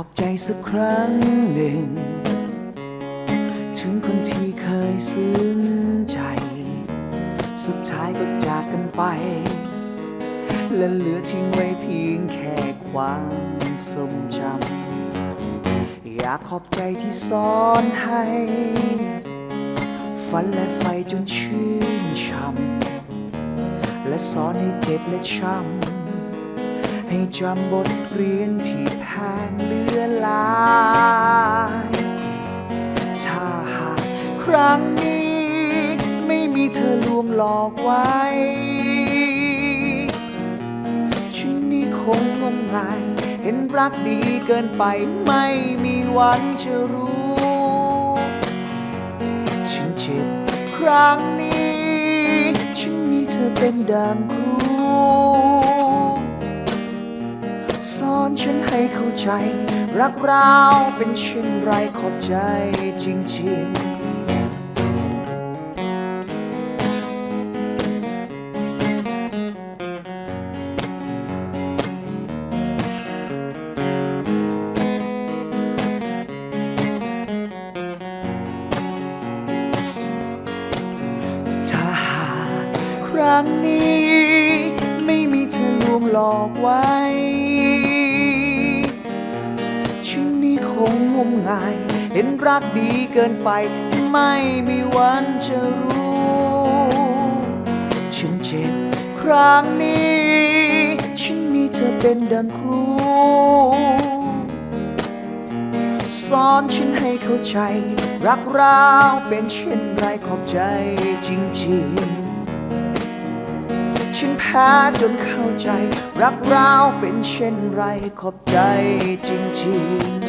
ขอบใจสักครั้งหนึ่ง ถึงคนที่เคยซึ้งใจ สุดท้ายก็จากกันไป และเหลือทิ้งไว้เพียงแค่ความทรงจำอยากขอบใจที่สอนให้ฝันและไฟจนชื่นช่ำและสอนให้เจ็บและช้ำให้จำบทเรียนที่ ครั้งนี้ ไม่มีเธอลวงหลอกไว้ ฉันนี่คงงมงายเห็นรักดีเกินไปไม่มีวันจะรู้ ฉันเจ็บครั้งนี้ ฉันมีเธอเป็นดังครูสอนฉันให้เข้าใจ รักเราเป็นเช่นไรขอบใจจริงๆ รั้งนี้ ไม่มีเธอลวงหลอกไว้ ฉันนี่คงงมงาย เห็นรักดีเกินไป ไม่มีวันจะรู้ฉันเจ็บครั้งนี้ ฉันมีเธอเป็นดังครูสอนฉันให้เข้าใจ รักเราเป็นเช่นไรขอบใจจริงๆ ฉันแพ้จนเข้าใจ รักเราเป็นเช่นไรขอบใจจริงๆ